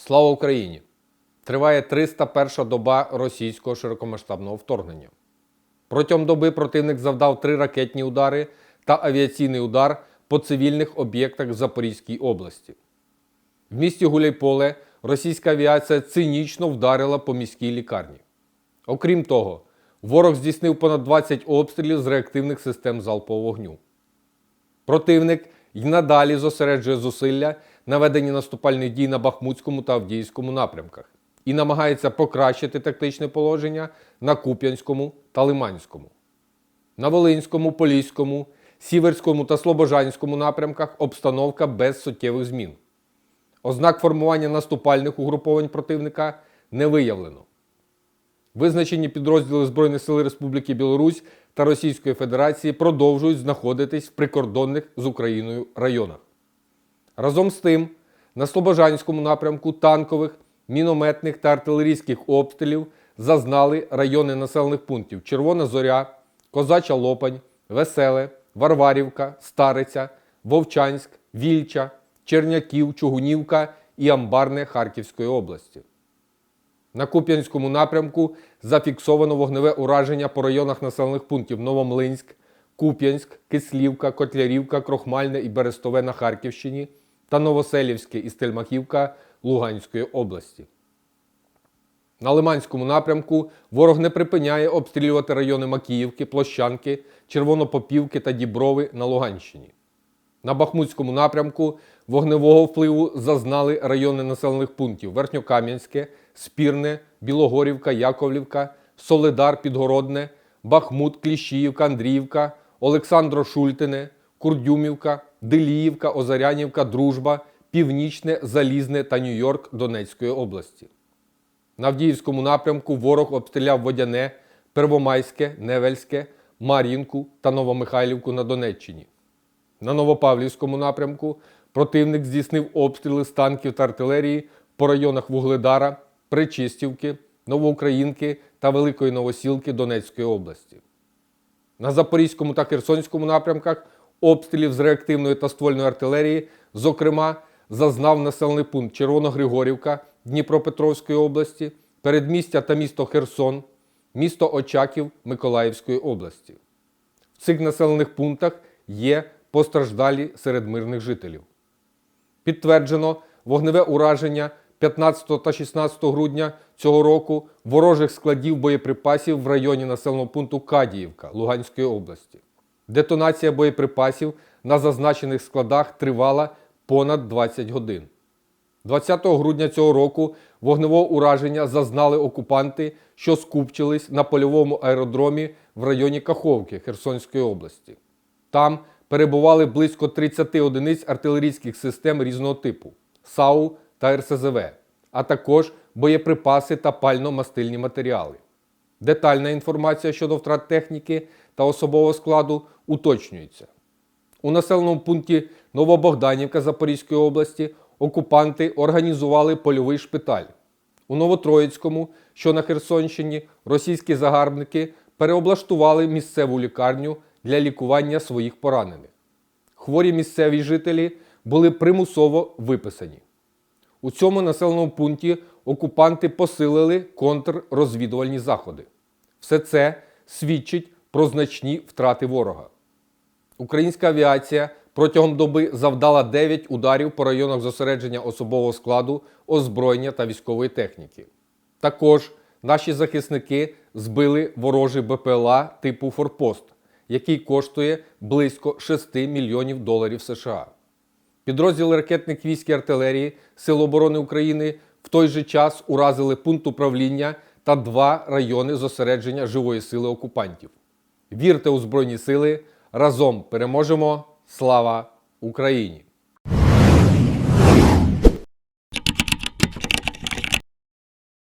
Слава Україні! Триває 301 доба російського широкомасштабного вторгнення. Протягом доби противник завдав три ракетні удари та авіаційний удар по цивільних об'єктах в Запорізькій області. В місті Гуляйполе російська авіація цинічно вдарила по міській лікарні. Окрім того, ворог здійснив понад 20 обстрілів з реактивних систем залпового вогню. Противник й надалі зосереджує зусилля на веденні наступальних дій на Бахмутському та Авдіївському напрямках і намагається покращити тактичне положення на Куп'янському та Лиманському. На Волинському, Поліському, Сіверському та Слобожанському напрямках обстановка без суттєвих змін. Ознак формування наступальних угруповань противника не виявлено. Визначені підрозділи Збройних сил Республіки Білорусь та Російської Федерації продовжують знаходитись в прикордонних з Україною районах. Разом з тим, на Слобожанському напрямку танкових, мінометних та артилерійських обстрілів зазнали райони населених пунктів Червона Зоря, Козача Лопань, Веселе, Варварівка, Стариця, Вовчанськ, Вільча, Черняків, Чугунівка і Амбарне Харківської області. На Куп'янському напрямку зафіксовано вогневе ураження по районах населених пунктів Новомлинськ, Куп'янськ, Кислівка, Котлярівка, Крохмальне і Берестове на Харківщині та Новоселівське і Стельмахівка Луганської області. На Лиманському напрямку ворог не припиняє обстрілювати райони Макіївки, Площанки, Червонопопівки та Діброви на Луганщині. На Бахмутському напрямку вогневого впливу зазнали райони населених пунктів Верхньокам'янське, Спірне, Білогорівка, Яковлівка, Солидар, Підгородне, Бахмут, Кліщіївка, Андріївка, Олександро Шультине, Курдюмівка, Деліївка, Озарянівка, Дружба, Північне, Залізне та Нью-Йорк Донецької області. На Авдіївському напрямку ворог обстріляв Водяне, Первомайське, Невельське, Мар'їнку та Новомихайлівку на Донеччині. На Новопавлівському напрямку противник здійснив обстріли з танків та артилерії по районах Вугледара, Причистівки, Новоукраїнки та Великої Новосілки Донецької області. На Запорізькому та Херсонському напрямках обстрілів з реактивної та ствольної артилерії, зокрема, зазнав населений пункт Червоногригорівка Дніпропетровської області, передмістя та місто Херсон, місто Очаків Миколаївської області. В цих населених пунктах є постраждалі серед мирних жителів. Підтверджено вогневе ураження 15 та 16 грудня цього року ворожих складів боєприпасів в районі населеного пункту Кадіївка Луганської області. Детонація боєприпасів на зазначених складах тривала понад 20 годин. 20 грудня цього року вогневого ураження зазнали окупанти, що скупчились на польовому аеродромі в районі Каховки Херсонської області. Там перебували близько 30 одиниць артилерійських систем різного типу САУ та РСЗВ, а також боєприпаси та пально-мастильні матеріали. Детальна інформація щодо втрат техніки та особового складу уточнюється. У населеному пункті Новобогданівка Запорізької області окупанти організували польовий шпиталь. У Новотроїцькому, що на Херсонщині, російські загарбники переоблаштували місцеву лікарню для лікування своїх поранених. Хворі місцеві жителі були примусово виписані. У цьому населеному пункті окупанти посилили контррозвідувальні заходи. Все це свідчить про значні втрати ворога. Українська авіація протягом доби завдала 9 ударів по районах зосередження особового складу, озброєння та військової техніки. Також наші захисники збили ворожий БПЛА типу Форпост, який коштує близько 6 мільйонів доларів США. Підрозділи ракетних військ і артилерії Сил оборони України в той же час уразили пункт управління та два райони зосередження живої сили окупантів. Вірте у Збройні сили! Разом переможемо! Слава Україні!